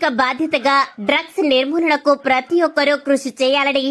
సామాజిక బాధ్యతగా డ్రగ్స్ నిర్మూలనకు ప్రతి ఒక్కరూ కృషి చేయాలని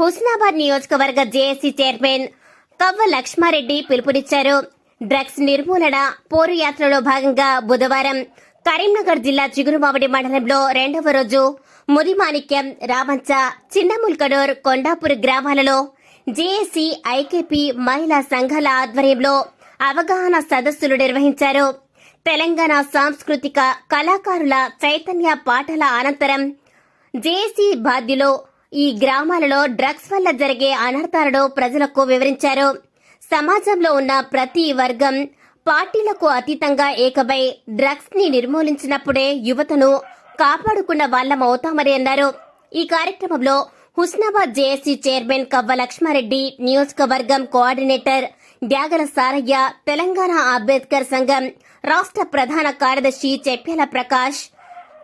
హుస్నాబాద్ నియోజకవర్గ జేఏసీ చైర్మన్ కవ్వ లక్ష్మారెడ్డి పిలుపునిచ్చారు. డ్రగ్స్ నిర్మూలన పోరు యాత్రలో భాగంగా బుధవారం కరీంనగర్ జిల్లా చిగురుమామిడి మండలంలో రెండవ రోజు ముదిమాణిక్యం రామంచ చిన్నముల్కడోర్ కొండాపూర్ గ్రామాలలో జేఏసీ ఐకేపీ మహిళా సంఘాల ఆధ్వర్యంలో అవగాహన సదస్సులు నిర్వహించారు. తెలంగాణ సాంస్కృతిక కళాకారుల చైతన్య పాటల అనంతరం జేసీ బాధ్యులు ఈ గ్రామాలలో డ్రగ్స్ వల్ల జరిగే అనర్థాలను ప్రజలకు వివరించారు. సమాజంలో ఉన్న ప్రతి వర్గం పార్టీలకు అతీతంగా ఏకమై డ్రగ్స్ని నిర్మూలించినప్పుడే యువతను కాపాడుకున్న వాళ్ళం అవుతామని అన్నారు. ఈ కార్యక్రమంలో హుస్నాబాద్ జేఏసీ చైర్మన్ కవ్వ లక్ష్మారెడ్డి నియోజకవర్గం కోఆర్డినేటర్ డ్యాగల సారయ్య తెలంగాణ అంబేద్కర్ సంఘం రాష్ట్ర ప్రధాన కార్యదర్శి చెప్పెల ప్రకాష్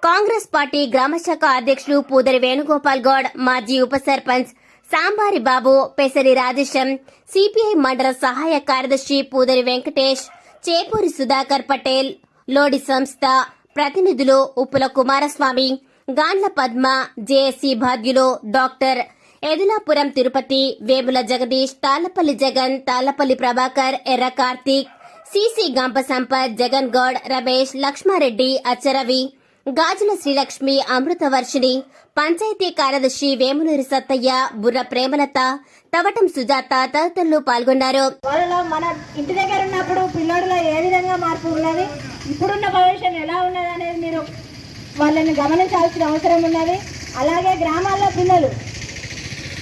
కాంగ్రెస్ పార్టీ గ్రామశాఖ అధ్యక్షులు పూదరి వేణుగోపాల్ గౌడ్ మాజీ ఉప సర్పంచ్ సాంబారి బాబు పెసరి రాజేశం సిపిఐ మండల సహాయ కార్యదర్శి పూదరి వెంకటేష్ చేపూరి సుధాకర్ పటేల్ లోడి సంస్థ ప్రతినిధులు ఉప్పుల కుమారస్వామి గాండ్ల పద్మ జేఏసీ బాధ్యులు డాక్టర్ ఎదిలాపురం తిరుపతి వేముల జగదీష్ తాళ్ళపల్లి జగన్ తాళ్ళపల్లి ప్రభాకర్ ఎర్ర కార్తీక్ సిసి గంప సంపత్ జగన్ గౌడ్ రమేష్ లక్ష్మారెడ్డి అచ్చరవి గాజుల శ్రీలక్ష్మి అమృతవర్షిణి పంచాయతీ కార్యదర్శి వేములూరి సత్తయ్య బుర్ర ప్రేమలత తవటం సుజాత తదితరులు పాల్గొన్నారు. వాళ్ళలో మన ఇంటి దగ్గర ఉన్నప్పుడు పిల్లోడిలో ఏ విధంగా మార్పు ఉన్నది? ఇప్పుడున్న భవిష్యత్తు ఎలా ఉన్నది అనేది మీరు వాళ్ళని గమనించాల్సిన అవసరం ఉన్నది. అలాగే గ్రామాల్లో పిల్లలు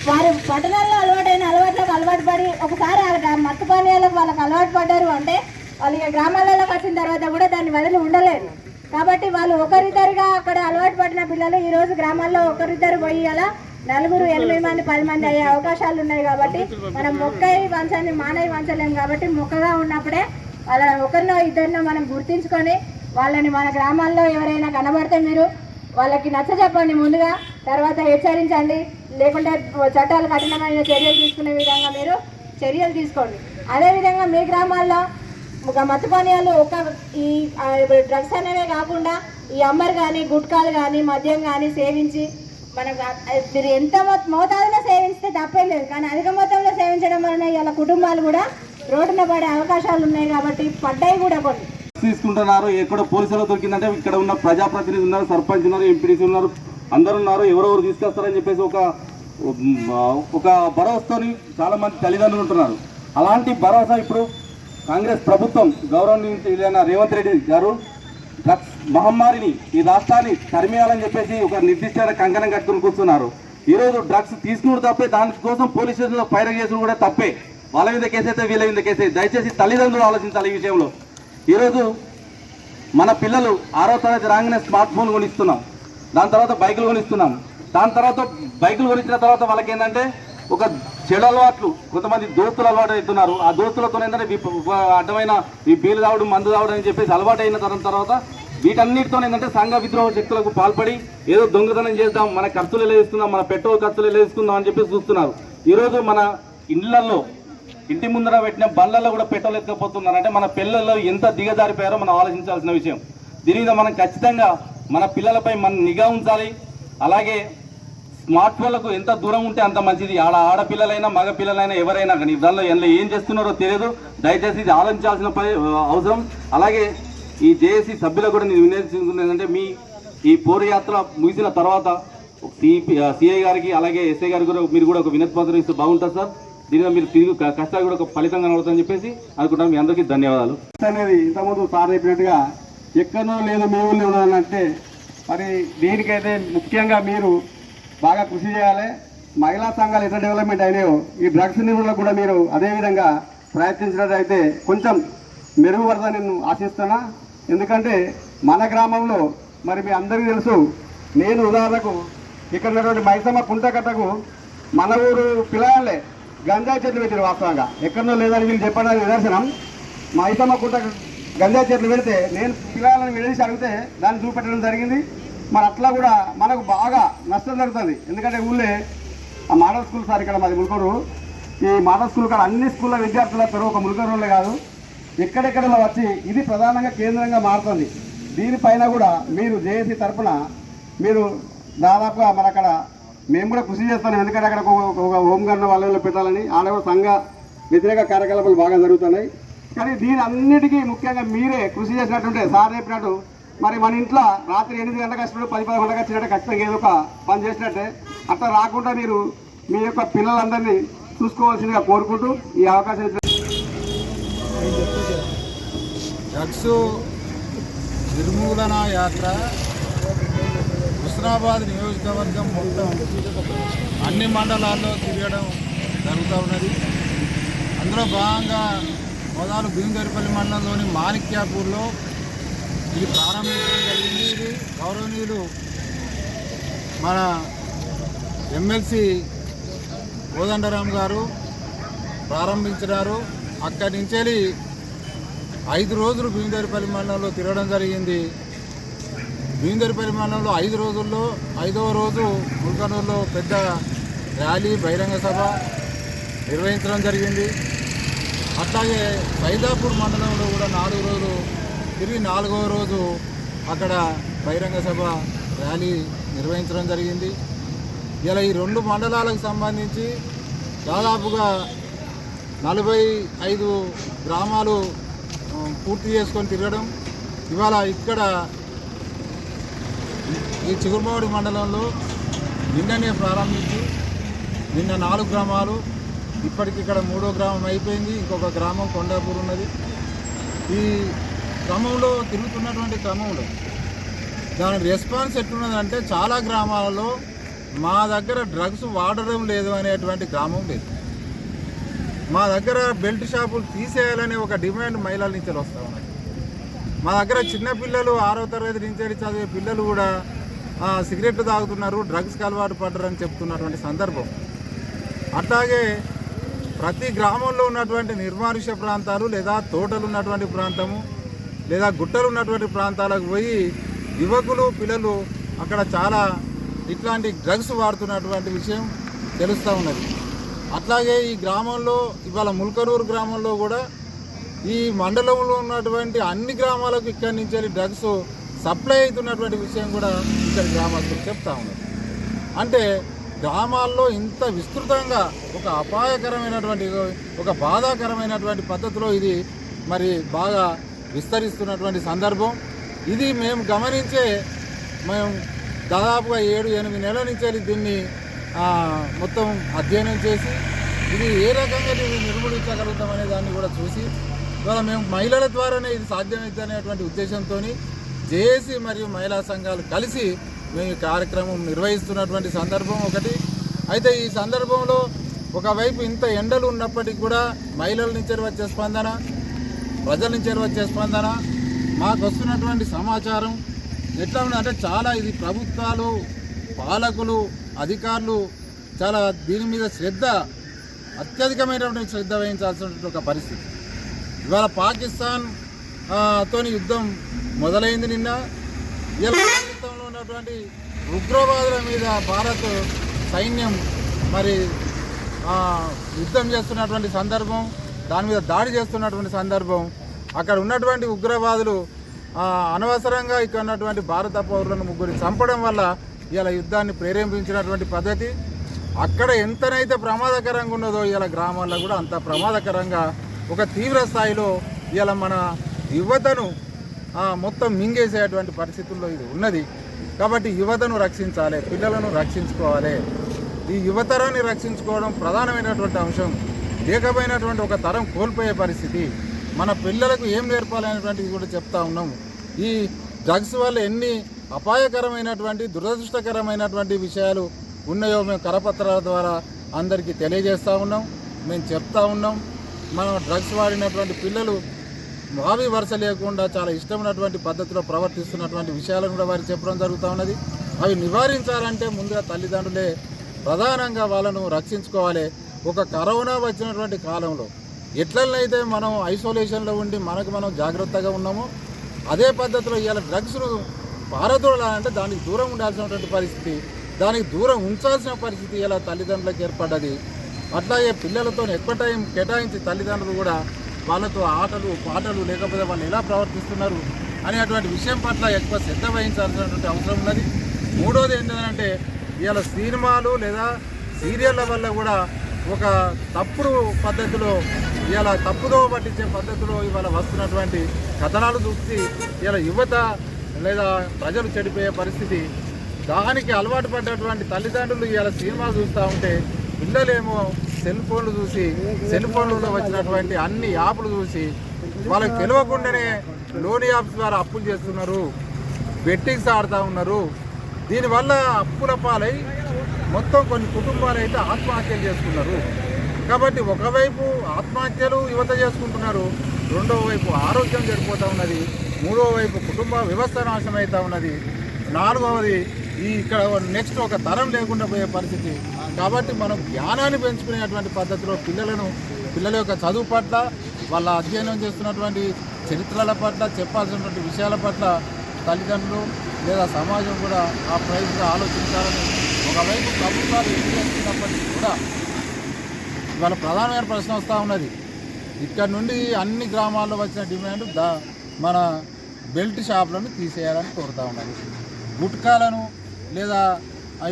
వారు పట్టణాల్లో అలవాటైన అలవాట్లకు అలవాటు పడి ఒకసారి వాళ్ళ మత్తు పానీయాలకు వాళ్ళకి అలవాటు పడ్డారు అంటే వాళ్ళు ఇక గ్రామాలలోకి వచ్చిన తర్వాత కూడా దాన్ని వదిలి ఉండలేరు. కాబట్టి వాళ్ళు ఒకరిద్దరుగా అక్కడ అలవాటు పడిన పిల్లలు ఈరోజు గ్రామాల్లో ఒకరిద్దరు పోయి అలా నలుగురు ఎనిమిది మంది పది మంది అయ్యే అవకాశాలు ఉన్నాయి కాబట్టి మనం మొక్కై వంచాన్ని మానవి వంచలేం కాబట్టి మొక్కగా ఉన్నప్పుడే వాళ్ళ ఒకరినో ఇద్దరినో మనం గుర్తించుకొని వాళ్ళని మన గ్రామాల్లో ఎవరైనా కనబడితే మీరు వాళ్ళకి నచ్చ చెప్పండి ముందుగా. తర్వాత హెచ్చరించండి. లేకుంటే చట్టాలు కఠినమైన చర్యలు తీసుకునే విధంగా మీరు చర్యలు తీసుకోండి. అదేవిధంగా మీ గ్రామాల్లో ఒక మత్తు పానీయాలు ఒక ఈ డ్రగ్స్ అనేవే కాకుండా ఈ అమ్మర్ కానీ గుట్కాలు కానీ మద్యం కానీ సేవించి మనకు మీరు ఎంత మోతాదులో సేవించితే తప్పేం లేదు. కానీ అధిక మొత్తంలో సేవించడం వలన ఇలా కుటుంబాలు కూడా రోడ్డున పడే అవకాశాలు ఉన్నాయి కాబట్టి పడ్డాయి కూడా కొన్ని. తీసుకుంటున్నారు. ఎక్కడ పోలీసులు దొరికిందంటే ఇక్కడ ఉన్న ప్రజాప్రతినిధి ఉన్నారు సర్పంచ్ ఉన్నారు ఎంపీడీసీ ఉన్నారు. అందరు ఉన్నారు ఎవరెవరు తీసుకొస్తారని చెప్పేసి ఒక ఒక భరోసాతోని చాలా మంది తల్లిదండ్రులు ఉంటున్నారు. అలాంటి భరోసా ఇప్పుడు కాంగ్రెస్ ప్రభుత్వం గౌరవనీయులైన రేవంత్ రెడ్డి గారు డ్రగ్స్ మహమ్మారిని ఈ రాష్ట్రాన్ని తరిమేయాలని చెప్పేసి ఒక నిర్దిష్ట కంకణం కట్టుకుని కూర్చున్నారు. ఈరోజు డ్రగ్స్ తీసుకుని తప్పే దానికోసం పోలీస్ స్టేషన్లో ఫైర్ చేసిన కూడా తప్పే. వాళ్ళ మీద కేసైతే వీళ్ళ మీద కేసైతే దయచేసి తల్లిదండ్రులు ఆలోచించాలి ఈ విషయంలో. ఈరోజు మన పిల్లలు ఆరో తరగతి రాగానే స్మార్ట్ ఫోన్ కొనిస్తున్నాం. దాని తర్వాత బైకులు కొనిస్తున్నాం దాని తర్వాత బైకులు కొనిచ్చిన తర్వాత వాళ్ళకి ఏంటంటే ఒక చెడు అలవాట్లు కొంతమంది దోస్తులు అలవాటు అవుతున్నారు. ఆ దోస్తులతో ఏంటంటే అడ్డమైన ఈ బీలు తావడం మందు తావడం అని చెప్పేసి అలవాటు అయిన తరం తర్వాత వీటన్నిటితో ఏంటంటే సంఘ విద్రోహ శక్తులకు పాల్పడి ఏదో దొంగతనం చేద్దాం మన ఖర్చులు ఎలా మన పెట్రోల్ ఖర్చులు వేసుకుందాం అని చెప్పేసి చూస్తున్నారు. ఈరోజు మన ఇళ్ళలో ఇంటి ముందర పెట్టిన బండ్లలో కూడా పెట్రోల్ ఎత్తుకపోతున్నారు. అంటే మన పిల్లల్లో ఎంత దిగజారిపోయారో మనం ఆలోచించాల్సిన విషయం. దీని మీద మనం ఖచ్చితంగా మన పిల్లలపై మనం నిఘా ఉంచాలి. అలాగే స్మార్ట్ ఫోన్లకు ఎంత దూరం ఉంటే అంత మంచిది. ఆడ ఆడపిల్లలైనా మగ పిల్లలైనా ఎవరైనా కానీ దానిలో ఎందులో ఏం చేస్తున్నారో తెలియదు. దయచేసి ఇది ఆలోచించాల్సిన అవసరం. అలాగే ఈ జేఏసీ సభ్యులకు కూడా నేను వినియోగించుకున్నది ఏంటంటే మీ ఈ పోరు యాత్ర ముగిసిన తర్వాత సిపి సిఐ గారికి అలాగే ఎస్ఐ గారికి కూడా మీరు కూడా ఒక వినతి పత్రం ఇస్తే బాగుంటుంది సార్. దీనిలో మీరు తిరిగి కష్టాలు కూడా ఒక ఫలితంగా కనబడుతుందని చెప్పేసి అనుకుంటాను మీ అందరికీ ధన్యవాదాలు. అనేది ఇంతకుముందు సార్ చెప్పినట్టుగా ఎక్కడో లేదా మీ ఊళ్ళో ఉన్నానంటే మరి దీనికైతే ముఖ్యంగా మీరు బాగా కృషి చేయాలి. మహిళా సంఘాలు ఎంత డెవలప్మెంట్ అయినాయో ఈ డ్రగ్స్ నిర్మూలన కూడా మీరు అదేవిధంగా ప్రయత్నించినట్లయితే కొంచెం మెరుగుపడదని నేను ఆశిస్తున్నా. ఎందుకంటే మన గ్రామంలో మరి మీ అందరికీ తెలుసు నేను ఉదాహరణకు ఇక్కడ ఉన్నటువంటి మైసమ్మ కుంటకట్టకు మన ఊరు పిల్లలే గంజాయి చెట్లు పెట్టారు వాస్తవంగా. ఎక్కడో లేదని వీళ్ళు చెప్పడానికి నిదర్శనం. మైసమ్మ కుంట కుట్ట చెట్లు పెడితే నేను పిల్లలను వెళ్ళేసి అడిగితే దాన్ని చూపెట్టడం జరిగింది. మరి అట్లా కూడా మనకు బాగా నష్టం జరుగుతుంది. ఎందుకంటే ఊళ్ళే ఆ మోడల్ స్కూల్ సార్ ఇక్కడ మాది ముల్కూరు. ఈ మోడల్ స్కూల్ కాడ అన్ని స్కూళ్ళ విద్యార్థుల పేరు ఒక ముల్కూరులే కాదు. ఎక్కడెక్కడ వచ్చి ఇది ప్రధానంగా కేంద్రంగా మారుతుంది. దీనిపైన కూడా మీరు జేఏసీ తరఫున మీరు దాదాపుగా మన అక్కడ మేము కూడా కృషి చేస్తాం ఎందుకంటే అక్కడ ఒక- హోంగార్డ్ వాళ్ళలో పెట్టాలని ఆడ కూడా సంఘ వ్యతిరేక కార్యకలాపాలు బాగా జరుగుతున్నాయి. కానీ దీని అన్నిటికీ ముఖ్యంగా మీరే కృషి చేసినట్టుంటే సార్ చెప్పినట్టు మరి మన ఇంట్లో రాత్రి ఎనిమిది గంటలకు వచ్చినట్టు పది పది గంటలకు వచ్చినట్టు ఖచ్చితంగా ఏదో ఒక పని చేసినట్టే. అట్లా రాకుండా మీరు మీ యొక్క పిల్లలందరినీ చూసుకోవాల్సిందిగా కోరుకుంటూ ఈ అవకాశం డ్రగ్స్ నిర్మూలన యాత్ర హుస్నాబాద్ నియోజకవర్గం మొత్తం అన్ని మండలాల్లో తిరగడం జరుగుతూ ఉన్నది. అందులో భాగంగా మొదలు భీమగరిపల్లి మండలంలోని మాణిక్యాపూర్లో ఇది ప్రారంభించడం జరిగింది. ఇది గౌరవనీయులు మన ఎమ్మెల్సీ కోదండరాం గారు ప్రారంభించినారు. అక్కడి నుంచి ఐదు రోజులు భీమదేరిపల్లి మండలంలో తిరగడం జరిగింది. భీమదేరిపల్లి మండలంలో ఐదు రోజుల్లో ఐదవ రోజు ముల్కనూరులో పెద్ద ర్యాలీ బహిరంగ సభ నిర్వహించడం జరిగింది. అట్లాగే సైదాపూర్ మండలంలో కూడా నాలుగు రోజులు తిరిగి నాలుగవ రోజు అక్కడ బహిరంగ సభ ర్యాలీ నిర్వహించడం జరిగింది. ఇలా ఈ రెండు మండలాలకు సంబంధించి దాదాపుగా నలభై ఐదు గ్రామాలు పూర్తి చేసుకొని తిరగడం. ఇవాళ ఇక్కడ ఈ చిగురుమావడి మండలంలో నిన్ననే ప్రారంభించి నిన్న నాలుగు గ్రామాలు ఇప్పటికి ఇక్కడ మూడో గ్రామం అయిపోయింది ఇంకొక గ్రామం కొండాపూర్ ఉన్నది. ఈ క్రమంలో తిరుగుతున్నటువంటి క్రమంలో దాని రెస్పాన్స్ ఎట్లున్నదంటే చాలా గ్రామాలలో మా దగ్గర డ్రగ్స్ వాడడం లేదు అనేటువంటి గ్రామం లేదు. మా దగ్గర బెల్ట్ షాపులు తీసేయాలనే ఒక డిమాండ్ మహిళల నుంచి వస్తూ ఉన్నాయి మా దగ్గర చిన్నపిల్లలు ఆరో తరగతి నుంచి చదివే పిల్లలు కూడా సిగరెట్లు తాగుతున్నారు డ్రగ్స్కి అలవాటు పడ్డారని చెప్తున్నటువంటి సందర్భం. అట్లాగే ప్రతి గ్రామంలో ఉన్నటువంటి నిర్మానుష్య ప్రాంతాలు లేదా తోటలు ఉన్నటువంటి ప్రాంతము లేదా గుట్టలు ఉన్నటువంటి ప్రాంతాలకు పోయి యువకులు పిల్లలు అక్కడ చాలా ఇట్లాంటి డ్రగ్స్ వాడుతున్నటువంటి విషయం తెలుస్తూ ఉన్నది. అట్లాగే ఈ గ్రామంలో ఇవాళ ముల్కరూరు గ్రామంలో కూడా ఈ మండలంలో ఉన్నటువంటి అన్ని గ్రామాలకు ఇక్కడి నుంచి డ్రగ్స్ సప్లై అవుతున్నటువంటి విషయం కూడా ఇక్కడ గ్రామస్తులు చెప్తా ఉన్నారు. అంటే గ్రామాల్లో ఇంత విస్తృతంగా ఒక అపాయకరమైనటువంటి ఒక బాధాకరమైనటువంటి పద్ధతిలో ఇది మరి బాగా విస్తరిస్తున్నటువంటి సందర్భం. ఇది మేము గమనించే మేము దాదాపుగా ఏడు ఎనిమిది నెలల నుంచి దీన్ని మొత్తం అధ్యయనం చేసి ఇది ఏ రకంగా దీన్ని నిర్మూలించగలుగుతాం అనే దాన్ని కూడా చూసి ఇవాళ మేము మహిళల ద్వారానే ఇది సాధ్యమైంది అనేటువంటి ఉద్దేశంతో జేఏసీ మరియు మహిళా సంఘాలు కలిసి మేము కార్యక్రమం నిర్వహిస్తున్నటువంటి సందర్భం ఒకటి. అయితే ఈ సందర్భంలో ఒకవైపు ఇంత ఎండలు ఉన్నప్పటికీ కూడా మహిళల నుంచి వచ్చే స్పందన ప్రజల నుంచి వచ్చే స్పందన మాకు వస్తున్నటువంటి సమాచారం ఎట్లా ఉన్నదంటే చాలా ఇది ప్రభుత్వాలు పాలకులు అధికారులు చాలా దీని మీద శ్రద్ధ అత్యధికమైనటువంటి శ్రద్ధ వహించాల్సినటువంటి ఒక పరిస్థితి. ఇవాళ పాకిస్తాన్ తోని యుద్ధం మొదలైంది నిన్న. ఇలా ఉన్నటువంటి ఉగ్రవాదుల మీద భారత్ సైన్యం మరి యుద్ధం చేస్తున్నటువంటి సందర్భం దాని మీద దాడి చేస్తున్నటువంటి సందర్భం అక్కడ ఉన్నటువంటి ఉగ్రవాదులు అనవసరంగా ఇక్కడ ఉన్నటువంటి భారత పౌరులను ముగ్గురిని చంపడం వల్ల ఇలా యుద్ధాన్ని ప్రేరేపించినటువంటి పద్ధతి. అక్కడ ఎంతనైతే ప్రమాదకరంగా ఉన్నదో ఇలా గ్రామాల్లో కూడా అంత ప్రమాదకరంగా ఒక తీవ్ర స్థాయిలో ఇలా మన యువతను మొత్తం మింగేసేటువంటి పరిస్థితుల్లో ఇది ఉన్నది. కాబట్టి యువతను రక్షించాలి పిల్లలను రక్షించుకోవాలి. ఈ యువతరాన్ని రక్షించుకోవడం ప్రధానమైనటువంటి అంశం. లేకపోయినటువంటి ఒక తరం కోల్పోయే పరిస్థితి. మన పిల్లలకు ఏం నేర్పాలనేటువంటిది కూడా చెప్తా ఉన్నాం. ఈ డ్రగ్స్ వల్ల ఎన్ని అపాయకరమైనటువంటి దురదృష్టకరమైనటువంటి విషయాలు ఉన్నాయో మేము కరపత్రాల ద్వారా అందరికీ తెలియజేస్తూ ఉన్నాం. మేము చెప్తా ఉన్నాం. మనం డ్రగ్స్ వాడినటువంటి పిల్లలు భావి వరుస లేకుండా చాలా ఇష్టమైనటువంటి పద్ధతిలో ప్రవర్తిస్తున్నటువంటి విషయాలను కూడా వారికి చెప్పడం జరుగుతూ ఉన్నది. అవి నివారించాలంటే ముందుగా తల్లిదండ్రులే ప్రధానంగా వాళ్ళను రక్షించుకోవాలి. ఒక కరోనా వచ్చినటువంటి కాలంలో ఎట్లనైతే మనం ఐసోలేషన్లో ఉండి మనకు మనం జాగ్రత్తగా ఉన్నామో అదే పద్ధతిలో ఇవాళ డ్రగ్స్ను పారదోడాలంటే దానికి దూరం ఉండాల్సినటువంటి పరిస్థితి దానికి దూరం ఉంచాల్సిన పరిస్థితి ఇలా తల్లిదండ్రులకు ఏర్పడ్డది. అట్లాగే పిల్లలతో ఎక్కువ టైం కేటాయించి తల్లిదండ్రులు కూడా వాళ్ళతో ఆటలు పాటలు లేకపోతే వాళ్ళు ఎలా ప్రవర్తిస్తున్నారు అనేటువంటి విషయం పట్ల ఎక్కువ శ్రద్ధ వహించాల్సినటువంటి అవసరం ఉన్నది. మూడోది ఏంటంటే ఇవాళ సినిమాలు లేదా సీరియళ్ళ వల్ల కూడా ఒక తప్పుడు పద్ధతిలో ఇవాళ తప్పుదో పట్టించే పద్ధతిలో ఇవాళ వస్తున్నటువంటి కథనాలు చూసి ఇవాళ యువత లేదా ప్రజలు చెడిపోయే పరిస్థితి దానికి అలవాటు పడ్డటువంటి తల్లిదండ్రులు ఇవాళ సినిమాలు చూస్తూ ఉంటే పిల్లలేమో సెల్ ఫోన్లు చూసి సెల్ ఫోన్లలో వచ్చినటువంటి అన్ని యాప్లు చూసి వాళ్ళకి తెలియకుండానే లోన్ యాప్స్ ద్వారా అప్పులు చేస్తున్నారు బెట్టింగ్స్ ఆడుతూ ఉన్నారు. దీనివల్ల అప్పుల పాలై మొత్తం కొన్ని కుటుంబాలు అయితే ఆత్మహత్యలు చేసుకున్నారు. కాబట్టి ఒకవైపు ఆత్మహత్యలు యువత చేసుకుంటున్నారు రెండవ వైపు ఆరోగ్యం చెడిపోతూ ఉన్నది మూడవ వైపు కుటుంబ వ్యవస్థ నాశనం అవుతూ ఉన్నది నాలుగవది ఈ ఇక్కడ నెక్స్ట్ ఒక తరం లేకుండా పోయే పరిస్థితి. కాబట్టి మనం జ్ఞానాన్ని పెంచుకునేటువంటి పద్ధతిలో పిల్లలను పిల్లల యొక్క చదువు పట్ల వాళ్ళ అధ్యయనం చేస్తున్నటువంటి చరిత్రల పట్ల చెప్పాల్సినటువంటి విషయాల పట్ల తల్లిదండ్రులు లేదా సమాజం కూడా ఆ ప్రయత్నంగా ఆలోచించాలని ఒకవైపు ప్రభుత్వాలు ఏం చేస్తున్నప్పటికీ కూడా ఇవాళ ప్రధానమైన ప్రశ్న వస్తూ ఉన్నది. ఇక్కడ నుండి అన్ని గ్రామాల్లో వచ్చిన డిమాండ్ దా మన బెల్ట్ షాపులను తీసేయాలని కోరుతా ఉన్నది. గుట్కాలను లేదా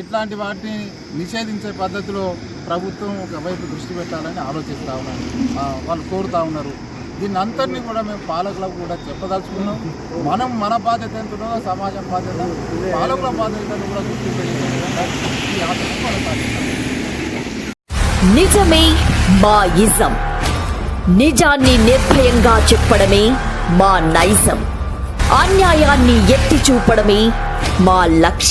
ఇట్లాంటి వాటిని నిషేధించే పద్ధతిలో ప్రభుత్వం ఒకవైపు దృష్టి పెట్టాలని ఆలోచిస్తూ ఉన్నారు వాళ్ళు కోరుతా ఉన్నారు. దీన్ని అంతటినీ కూడా మేము పాలకులకు కూడా చెప్పదలుచుకున్నాం. మనం మన బాధ్యత ఎంత సమాజం బాధ్యత పాలకుల బాధ్యతను కూడా గుర్తించే నిజమే మా ఇజం. నిజాన్ని నిర్భయంగా చెప్పడమే మా నైజం. అన్యాయాన్ని ఎత్తి చూపడమే మా లక్ష్యం.